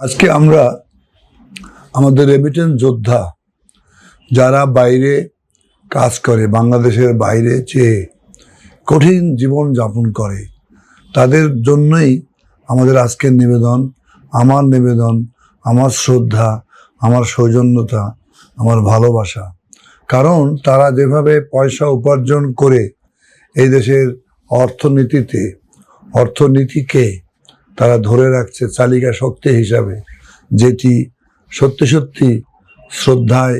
আজকে আমরা আমাদের রেমিটেন্স যোদ্ধা যারা বাইরে কাজ করে, বাংলাদেশের বাইরে চেয়ে কঠিন জীবন যাপন করে, তাদের জন্যই আমাদের আজকের নিবেদন, আমার নিবেদন, আমার শ্রদ্ধা, আমার সৌজন্যতা, আমার ভালোবাসা। কারণ তারা যেভাবে পয়সা উপার্জন করে এই দেশের অর্থনীতিতে, অর্থনীতিকে তারা ধরে রাখছে চালিকা শক্তি হিসাবে, যেটি সত্যি সত্যি শ্রদ্ধায়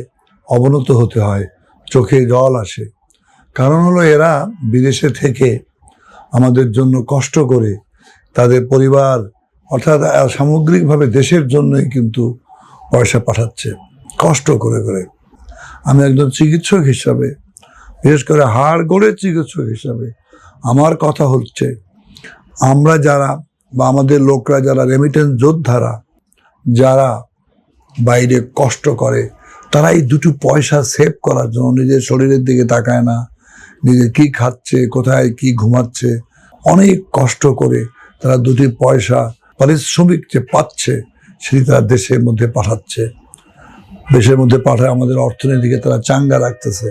অবনত হতে হয়, চোখে জল আসে। কারণ হলো এরা বিদেশে থেকে আমাদের জন্য কষ্ট করে তাদের পরিবার, অর্থাৎ সামগ্রিকভাবে দেশের জন্যই কিন্তু পয়সা পাঠাচ্ছে, কষ্ট করে করে। আমি একজন চিকিৎসক হিসাবে, বিশেষ করে হাড় গড়ের চিকিৎসক হিসাবে, আমার কথা হচ্ছে, আমরা যারা বা আমাদের লোকরা যারা রেমিটেন্স যোদ্ধারা, যারা বাইরে কষ্ট করে তারা এই দুটো পয়সা সেভ করার জন্য নিজের শরীরের দিকে তাকায় না, নিজে কি খাচ্ছে, কোথায় কি ঘুমাচ্ছে, অনেক কষ্ট করে তারা দুটি পয়সা পারিশ্রমিক যে পাচ্ছে, সেটি তারা দেশের মধ্যে পাঠাচ্ছে। দেশের মধ্যে পাঠায় আমাদের অর্থনীতিকে তারা চাঙ্গা রাখতেছে।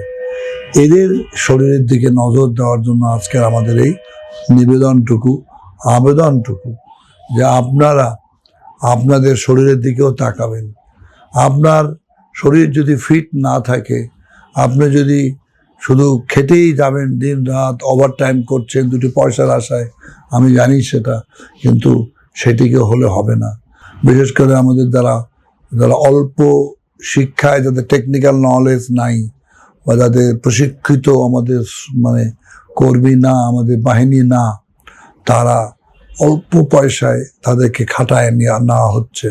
এদের শরীরের দিকে নজর দেওয়ার জন্য আজকের আমাদের এই নিবেদনটুকু আবেদনটুকু যে আপনারা আপনাদের শরীরের দিকেও তাকাবেন। আপনার শরীর যদি ফিট না থাকে, আপনি যদি শুধু খেটেই যাবেন, দিন রাত ওভার টাইম করছেন, দুটি পয়সার আশায়, আমি জানি সেটা, কিন্তু সেটিকে হলে হবে না। বিশেষ করে আমাদের দ্বারা যারা অল্প শিক্ষায়, যাদের টেকনিক্যাল নলেজ নাই, বা যাদের প্রশিক্ষিত আমাদের মানে কর্মী না, আমাদের বাহিনী না তারা অল্প পয়সায় তাদেরকে খাটায় নিয়ে নেওয়া হচ্ছে।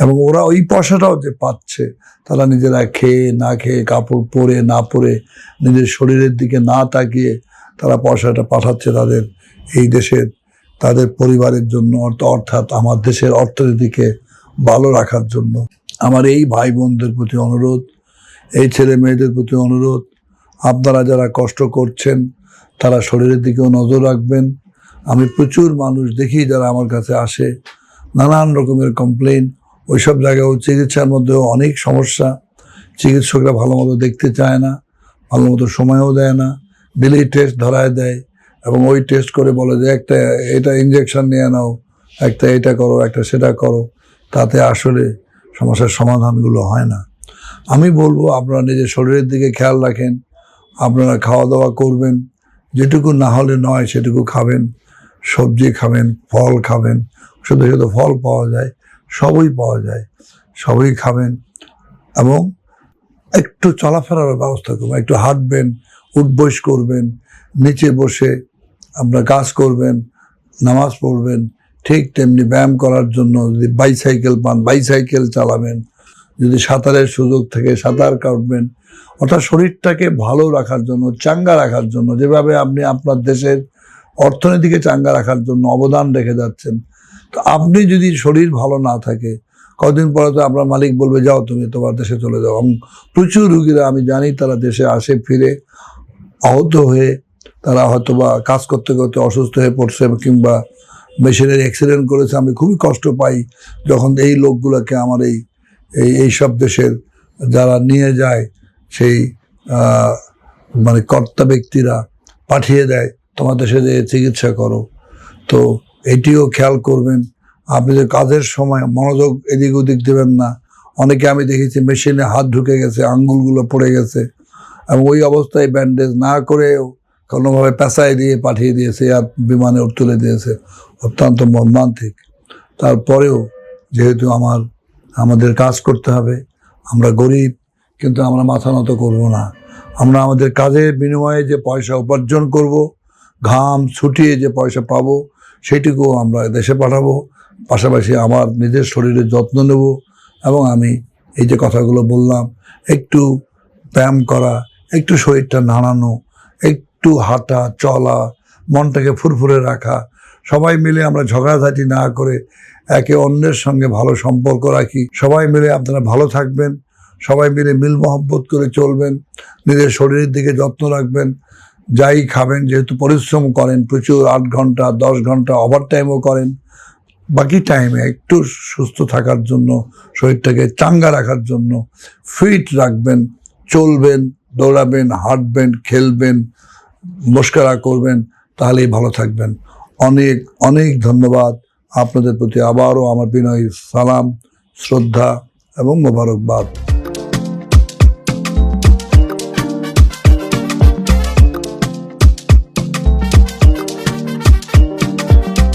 এবং ওরা ওই পয়সাটাও যে পাচ্ছে, তারা নিজেরা খেয়ে না খেয়ে কাপড় পরে না পরে নিজের শরীরের দিকে না তাকিয়ে তারা পয়সাটা পাঠাচ্ছে তাদের এই দেশের, তাদের পরিবারের জন্য অর্থ- অর্থাৎ আমার দেশের অর্থনীতিকে ভালো রাখার জন্য। আমার এই ভাই বোনদের প্রতি অনুরোধ, এই ছেলে মেয়েদের প্রতি অনুরোধ, আপনারা যারা কষ্ট করছেন, তারা শরীরের দিকেও নজর রাখবেন আমি প্রচুর মানুষ দেখি যারা আমার কাছে আসে, নানান রকমের কমপ্লেন ওই ওইসব জায়গায়ও চিকিৎসার মধ্যেও অনেক সমস্যা। চিকিৎসকরা ভালো মতো দেখতে চায় না ভালো মতো সময়ও দেয় না দিলেই টেস্ট ধরায় দেয় এবং ওই টেস্ট করে বলে যে একটা এটা ইঞ্জেকশন নিয়ে নাও, একটা এটা করো, একটা সেটা করো, তাতে আসলে সমস্যার সমাধানগুলো হয় না। আমি বলব আপনারা নিজের শরীরের দিকে খেয়াল রাখেন, আপনারা খাওয়া দাওয়া করবেন, যেটুকু না হলে নয় সেটুকু খাবেন। সবজি খাবেন, ফল খাবেন, শুধু শুধু ফল পাওয়া যায়, সবই পাওয়া যায়, সবই খাবেন এবং একটু চলাফেরার ব্যবস্থা করবেন, একটু হাঁটবেন, উঠবস করবেন, নিচে বসে আপনার কাজ করবেন, নামাজ পড়বেন, ঠিক তেমনি ব্যায়াম করার জন্য যদি বাইসাইকেল পান বাইসাইকেল চালাবেন, যদি সাঁতারের সুযোগ থেকে, সাঁতার কাটবেন, অর্থাৎ শরীরটাকে ভালো রাখার জন্য, চাঙ্গা রাখার জন্য, যেভাবে আপনি আপনার দেশের অর্থনীতিকে চাঙ্গা রাখার জন্য অবদান রেখে যাচ্ছেন। তো আপনি যদি শরীর ভালো না থাকে, কদিন পরে তো আপনার মালিক বলবে, যাও তুমি তোমার দেশে চলে যাও। এবং প্রচুর রুগীরা, আমি জানি তারা দেশে আসে, ফিরে আহত হয়ে তারা হয়তো বা কাজ করতে করতে অসুস্থ হয়ে পড়ছে কিংবা মেশিনের অ্যাক্সিডেন্ট করেছে। আমি খুবই কষ্ট পাই যখন এই লোকগুলোকে আমার এই এই এইসব দেশের যারা নিয়ে যায়, সেই মানে কর্তা ব্যক্তিরা পাঠিয়ে দেয়। তোমার সাথে চিকিৎসা করো। তো এটিও খেয়াল করবেন, আপনি যে কাজের সময় মনোযোগ এদিক ওদিক দেবেন না। অনেকে আমি দেখেছি মেশিনে হাত ঢুকে গেছে, আঙ্গুলগুলো পড়ে গেছে, এবং ওই অবস্থায় ব্যান্ডেজ না করে কোনোভাবে পেঁচায় দিয়ে পাঠিয়ে দিয়েছে, আর বিমানে তুলে দিয়েছে। অত্যন্ত মর্মান্তিক। তারপরেও যেহেতু আমার, আমাদের কাজ করতে হবে, আমরা গরিব, কিন্তু আমরা মাথা নত করব না। আমরা আমাদের কাজের বিনিময়ে যে পয়সা উপার্জন করব ঘাম ছুটিয়ে যে পয়সা পাবো সেটুকু আমরা দেশে পাঠাবো। পাশাপাশি আমার নিজের শরীরের যত্ন নেব এবং আমি এই যে কথাগুলো বললাম, একটু ব্যায়াম করা, একটু শরীরটা নাড়ানো, একটু হাঁটা, চলা, মনটাকে ফুরফুরে রাখা, সবাই মিলে আমরা ঝগড়াঝাটি না করে একে অন্যের সঙ্গে ভালো সম্পর্ক রাখি। সবাই মিলে আপনারা ভালো থাকবেন, সবাই মিলে মিল মহব্বত করে চলবেন, নিজের শরীরের দিকে যত্ন রাখবেন। যাই খাবেন, যেহেতু পরিশ্রম করেন, প্রচুর আট ঘণ্টা, দশ ঘণ্টা ওভার টাইমও করেন, বাকি টাইমে একটু সুস্থ থাকার জন্য, শরীরটাকে চাঙ্গা রাখার জন্য ফিট রাখবেন, চলবেন, দৌড়াবেন, হাঁটবেন, খেলবেন মস্করা করবেন, তাহলেই ভালো থাকবেন। অনেক অনেক ধন্যবাদ। আপনাদের প্রতি আবারও আমার বিনয়, সালাম, শ্রদ্ধা এবং মোবারকবাদ।